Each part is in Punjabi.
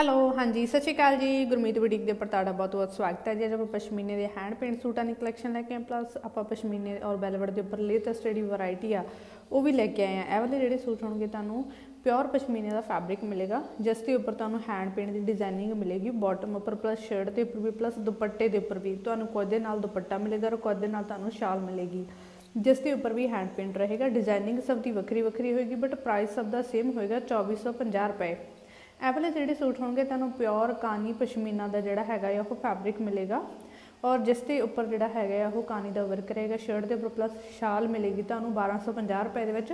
ਹੈਲੋ, ਹਾਂਜੀ, ਸਤਿ ਸ਼੍ਰੀ ਅਕਾਲ ਜੀ। ਗੁਰਮੀਤ ਬੁਟੀਕ ਦੇ ਉੱਪਰ ਤੁਹਾਡਾ ਬਹੁਤ ਬਹੁਤ ਸਵਾਗਤ ਹੈ ਜੀ। ਅੱਜ ਆਪਾਂ ਪਸ਼ਮੀਨੇ ਦੇ ਹੈਂਡ ਪੇਂਟ ਸੂਟਾਂ ਦੀ ਕਲੈਕਸ਼ਨ ਲੈ ਕੇ ਆਏ ਪਲੱਸ ਆਪਾਂ ਪਸ਼ਮੀਨੇ ਔਰ ਵੈਲਵਟ ਦੇ ਉੱਪਰ ਲੇਟੈਸਟ ਜਿਹੜੀ ਵੈਰਾਈਟੀ ਆ, ਉਹ ਵੀ ਲੈ ਕੇ ਆਏ ਆ ਇਹ ਵਾਲੇ ਜਿਹੜੇ ਸੂਟ ਹੋਣਗੇ ਤੁਹਾਨੂੰ ਪਿਓਰ ਪਸ਼ਮੀਨੇ ਦਾ ਫੈਬਰਿਕ ਮਿਲੇਗਾ। ਜਿਸ ਦੇ ਉੱਪਰ ਤੁਹਾਨੂੰ ਹੈਂਡ ਪੇਂਟ ਦੀ ਡਿਜ਼ਾਈਨਿੰਗ ਮਿਲੇਗੀ। ਬਾਟਮ ਉੱਪਰ ਪਲੱਸ ਸ਼ਰਟ ਦੇ ਉੱਪਰ ਵੀ ਪਲੱਸ ਦੁਪੱਟੇ ਦੇ ਉੱਪਰ ਵੀ। ਤੁਹਾਨੂੰ ਕੁਝ ਨਾਲ ਦੁਪੱਟਾ ਮਿਲੇਗਾ ਔਰ ਕੁਝ ਨਾਲ ਤੁਹਾਨੂੰ ਸ਼ਾਲ ਮਿਲੇਗੀ। ਜਿਸ ਦੇ ਉੱਪਰ ਵੀ ਹੈਂਡ ਪੇਂਟ ਰਹੇਗਾ। ਡਿਜ਼ਾਈਨਿੰਗ ਸਭ ਦੀ ਵੱਖਰੀ ਵੱਖਰੀ ਹੋਏਗੀ ਬਟ ਪ੍ਰਾਈਸ ਸਭ ਦਾ ਸੇਮ ਹੋਏਗਾ। 2450 ਰੁਪਏ। ਇਹ ਵਾਲੇ ਜਿਹੜੇ ਸੂਟ ਹੋਣਗੇ, ਤੁਹਾਨੂੰ ਪਿਓਰ ਕਾਨੀ ਪਸ਼ਮੀਨਾ ਦਾ ਜਿਹੜਾ ਹੈਗਾ ਆ, ਉਹ ਫੈਬਰਿਕ ਮਿਲੇਗਾ। ਔਰ ਜਿਸ ਦੇ ਉੱਪਰ ਜਿਹੜਾ ਹੈਗਾ ਆ, ਉਹ ਕਾਨੀ ਦਾ ਵਰਕ ਰਹੇਗਾ ਸ਼ਰਟ ਦੇ ਉੱਪਰ ਪਲੱਸ ਸ਼ਾਲ ਮਿਲੇਗੀ ਤੁਹਾਨੂੰ 1250 ਰੁਪਏ ਦੇ ਵਿੱਚ।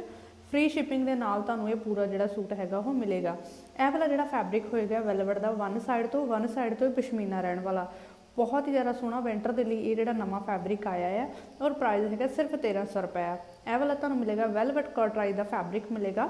ਫ੍ਰੀ ਸ਼ਿਪਿੰਗ ਦੇ ਨਾਲ ਤੁਹਾਨੂੰ ਇਹ ਪੂਰਾ ਜਿਹੜਾ ਸੂਟ ਹੈਗਾ, ਉਹ ਮਿਲੇਗਾ। ਇਹ ਵਾਲਾ ਜਿਹੜਾ ਫੈਬਰਿਕ ਹੋਏਗਾ ਵੈਲਵਟ ਦਾ ਵਨ ਸਾਈਡ ਤੋਂ ਵਨ ਸਾਈਡ ਤੋਂ ਹੀ ਪਸ਼ਮੀਨਾ ਰਹਿਣ ਵਾਲਾ। ਬਹੁਤ ਹੀ ਜ਼ਿਆਦਾ ਸੋਹਣਾ ਵਿੰਟਰ ਦੇ ਲਈ ਇਹ ਜਿਹੜਾ ਨਵਾਂ ਫੈਬਰਿਕ ਆਇਆ ਹੈ ਔਰ ਪ੍ਰਾਈਸ ਹੈਗਾ ਸਿਰਫ 1300 ਰੁਪਏ ਆ। ਇਹ ਵਾਲਾ ਤੁਹਾਨੂੰ ਮਿਲੇਗਾ ਵੈਲਵਟ ਕੋਟਰਾਈ ਦਾ ਫੈਬਰਿਕ ਮਿਲੇਗਾ।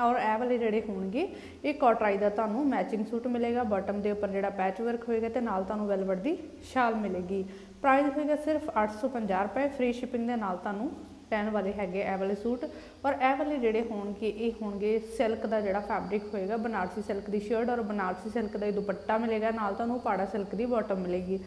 ਔਰ ਇਹ ਵਾਲੇ ਜਿਹੜੇ ਹੋਣਗੇ, ਇਹ ਕੋਟਰਾਈ ਦਾ ਤੁਹਾਨੂੰ ਮੈਚਿੰਗ ਸੂਟ ਮਿਲੇਗਾ ਬਾਟਮ ਦੇ ਉੱਪਰ ਜਿਹੜਾ ਪੈਚ ਵਰਕ ਹੋਏਗਾ ਤੇ ਨਾਲ ਤੁਹਾਨੂੰ ਵੈਲਵਟ ਦੀ ਸ਼ਾਲ ਮਿਲੇਗੀ। ਪ੍ਰਾਈਸ ਹੋਏਗਾ ਸਿਰਫ 850 ਰੁਪਏ ਫ੍ਰੀ ਸ਼ਿਪਿੰਗ ਦੇ ਨਾਲ ਤੁਹਾਨੂੰ ਪੈਣ ਵਾਲੇ ਹੈਗੇ ਇਹ ਵਾਲੇ ਸੂਟ ਔਰ ਇਹ ਵਾਲੇ ਜਿਹੜੇ ਹੋਣਗੇ, ਇਹ ਹੋਣਗੇ ਸਿਲਕ ਦਾ ਜਿਹੜਾ ਫੈਬਰਿਕ ਹੋਏਗਾ, ਬਨਾਰਸੀ ਸਿਲਕ ਦੀ ਸ਼ਰਟ ਔਰ ਬਨਾਰਸੀ ਸਿਲਕ ਦਾ ਇਹ ਦੁਪੱਟਾ ਮਿਲੇਗਾ, ਨਾਲ ਤੁਹਾਨੂੰ ਪਾੜਾ ਸਿਲਕ ਦੀ ਬਾਟਮ ਮਿਲੇਗੀ।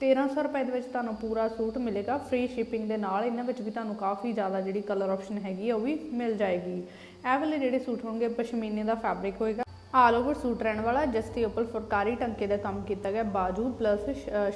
1300 ਰੁਪਏ ਦੇ ਵਿੱਚ ਤੁਹਾਨੂੰ ਪੂਰਾ ਸੂਟ ਮਿਲੇਗਾ। ਫ੍ਰੀ ਸ਼ਿਪਿੰਗ ਦੇ ਨਾਲ ਇਹਨਾਂ ਵਿੱਚ ਵੀ ਤੁਹਾਨੂੰ ਕਾਫੀ ਜ਼ਿਆਦਾ ਜਿਹੜੀ ਕਲਰ ਆਪਸ਼ਨ ਹੈਗੀ ਆ, ਉਹ ਵੀ ਮਿਲ ਜਾਏਗੀ। ਇਹ ਵਾਲੇ ਜਿਹੜੇ ਸੂਟ ਹੋਣਗੇ, ਪਸ਼ਮੀਨੇ ਦਾ ਫੈਬਰਿਕ ਹੋਏਗਾ। ਆਲ ਓਵਰ ਸੂਟ ਰਹਿਣ ਵਾਲਾ ਜਿਸ ਦੇ ਉੱਪਰ ਫੁਲਕਾਰੀ ਟੰਕੇ ਦਾ ਕੰਮ ਕੀਤਾ ਗਿਆ ਬਾਜੂ ਪਲੱਸ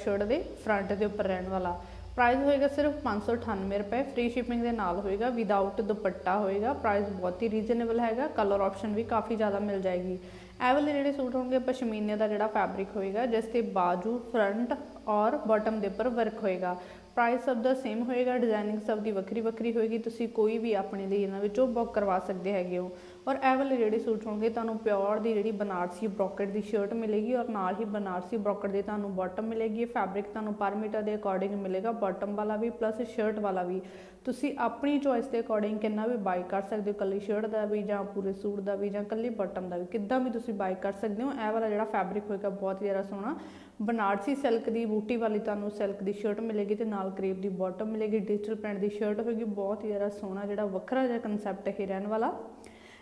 ਸ਼ਰਟ ਦੇ ਫਰੰਟ ਦੇ ਉੱਪਰ ਰਹਿਣ ਵਾਲਾ। ਪ੍ਰਾਈਸ ਹੋਏਗਾ ਸਿਰਫ 598 ਰੁਪਏ। ਫ੍ਰੀ ਸ਼ਿਪਿੰਗ ਦੇ ਨਾਲ ਹੋਏਗਾ ਵਿਦਆਊਟ ਦੁਪੱਟਾ ਹੋਏਗਾ। ਪ੍ਰਾਈਸ ਬਹੁਤ ਹੀ ਰੀਜ਼ਨੇਬਲ ਹੈਗਾ। ਕਲਰ ਆਪਸ਼ਨ ਵੀ ਕਾਫੀ ਜ਼ਿਆਦਾ ਮਿਲ ਜਾਏਗੀ। ਇਹ ਵਾਲੇ ਜਿਹੜੇ ਸੂਟ ਹੋਣਗੇ ਪਸ਼ਮੀਨੇ ਦਾ ਜਿਹੜਾ ਫੈਬਰਿਕ ਹੋਏਗਾ, ਜਿਸ ਤੇ ਬਾਜੂ ਫਰੰਟ ਔਰ ਬਾਟਮ ਦੇ ਉੱਪਰ ਵਰਕ ਹੋਏਗਾ। ਪ੍ਰਾਈਸ ਸਭ ਦਾ ਸੇਮ ਹੋਏਗਾ ਡਿਜ਼ਾਈਨਿੰਗ ਸਭ ਦੀ ਵੱਖਰੀ ਵੱਖਰੀ ਹੋਏਗੀ, ਤੁਸੀਂ ਕੋਈ ਵੀ ਆਪਣੇ ਲਈ ਇਹਨਾਂ ਵਿੱਚੋਂ ਬੁੱਕ ਕਰਵਾ ਸਕਦੇ ਹੈਗੇ ਹੋ। ਔਰ ਇਹ ਵਾਲੇ ਜਿਹੜੇ ਸੂਟ ਹੋਣਗੇ, ਤੁਹਾਨੂੰ ਪਿਓਰ ਦੀ ਜਿਹੜੀ ਬਨਾਰਸੀ ਬ੍ਰੋਕਟ ਦੀ ਸ਼ਰਟ ਮਿਲੇਗੀ ਔਰ ਨਾਲ ਹੀ ਬਨਾਰਸੀ ਬ੍ਰੋਕਟ ਦੀ ਤੁਹਾਨੂੰ ਬਾਟਮ ਮਿਲੇਗੀ ਫੈਬਰਿਕ ਤੁਹਾਨੂੰ ਪਰ ਮੀਟਰ ਦੇ ਅਕੋਰਡਿੰਗ ਮਿਲੇਗਾ ਬਾਟਮ ਵਾਲਾ ਵੀ ਪਲੱਸ ਸ਼ਰਟ ਵਾਲਾ ਵੀ। ਤੁਸੀਂ ਆਪਣੀ ਚੋਇਸ ਦੇ ਅਕੋਰਡਿੰਗ ਕਿੰਨਾ ਵੀ ਬਾਈ ਕਰ ਸਕਦੇ ਹੋ, ਕੱਲੀ ਸ਼ਰਟ ਦਾ ਵੀ ਜਾਂ ਪੂਰੇ ਸੂਟ ਦਾ ਵੀ ਜਾਂ ਕੱਲੀ ਬਾਟਮ ਦਾ ਵੀ, ਕਿੱਦਾਂ ਵੀ ਤੁਸੀਂ ਬਾਈ ਕਰ ਸਕਦੇ ਹੋ, ਇਹ ਵਾਲਾ ਜਿਹੜਾ ਫੈਬਰਿਕ ਹੋਏਗਾ ਬਹੁਤ ਹੀ ਜ਼ਿਆਦਾ ਸੋਹਣਾ। ਬਨਾਰਸੀ ਸਿਲਕ ਦੀ ਬੂਟੀ ਵਾਲੀ ਤੁਹਾਨੂੰ ਸਿਲਕ ਦੀ ਸ਼ਰਟ ਮਿਲੇਗੀ ਤੇ ਨਾਲ ਕਰੇਪ ਦੀ ਬਾਟਮ ਮਿਲੇਗੀ ਡਿਜੀਟਲ ਪ੍ਰਿੰਟ ਦੀ ਸ਼ਰਟ ਹੋਏਗੀ, ਬਹੁਤ ਹੀ ਜ਼ਿਆਦਾ ਸੋਹਣਾ ਜਿਹੜਾ ਵੱਖਰਾ ਜਿਹਾ ਕਨਸੈਪਟ ਇਹ ਰਹਿਣ ਵਾਲਾ।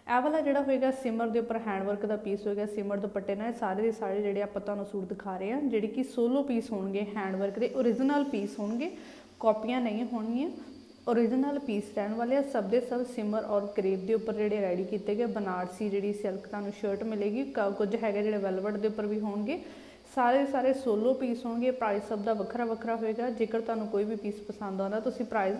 ਇਹ ਵਾਲਾ ਜਿਹੜਾ ਹੋਏਗਾ ਸਿਮਰ ਦੇ ਉੱਪਰ ਹੈਂਡ ਵਰਕ ਦਾ ਪੀਸ ਹੋਏਗਾ, ਸਿਮਰ ਦੁਪੱਟੇ ਨਾਲ ਸਾਰੇ ਦੇ ਸਾਰੇ ਜਿਹੜੇ ਆਪਾਂ ਤੁਹਾਨੂੰ ਸੂਟ ਦਿਖਾ ਰਹੇ ਹਾਂ, ਜਿਹੜੀ ਕਿ ਸੋਲੋ ਪੀਸ ਹੋਣਗੇ ਹੈਂਡ ਵਰਕ ਦੇ origignal ਪੀਸ ਹੋਣਗੇ ਕਾਪੀਆਂ ਨਹੀਂ ਹੋਣਗੀਆਂ origignal ਪੀਸ ਰਹਿਣ ਵਾਲੇ ਆ, ਸਭ ਦੇ ਸਭ ਸਿਮਰ ਔਰ ਕਰੇਪ ਦੇ ਉੱਪਰ ਜਿਹੜੇ ਰੈਡੀ ਕੀਤੇ ਗਏ, ਬਨਾਰਸੀ ਜਿਹੜੀ ਸਿਲਕ ਤੁਹਾਨੂੰ ਸ਼ਰਟ ਮਿਲੇਗੀ ਕੁਝ ਹੈਗੇ ਜਿਹੜੇ ਵੈਲਵਟ ਦੇ ਉੱਪਰ ਵੀ ਹੋਣਗੇ ਸਾਰੇ ਸਾਰੇ ਸੋਲੋ ਪੀਸ ਹੋਣਗੇ ਪ੍ਰਾਈਸ ਸਭ ਦਾ ਵੱਖਰਾ ਵੱਖਰਾ ਹੋਏਗਾ। ਜੇਕਰ ਤੁਹਾਨੂੰ ਕੋਈ ਵੀ ਪੀਸ ਪਸੰਦ ਆਉਂਦਾ, ਤੁਸੀਂ ਪ੍ਰਾਈਸ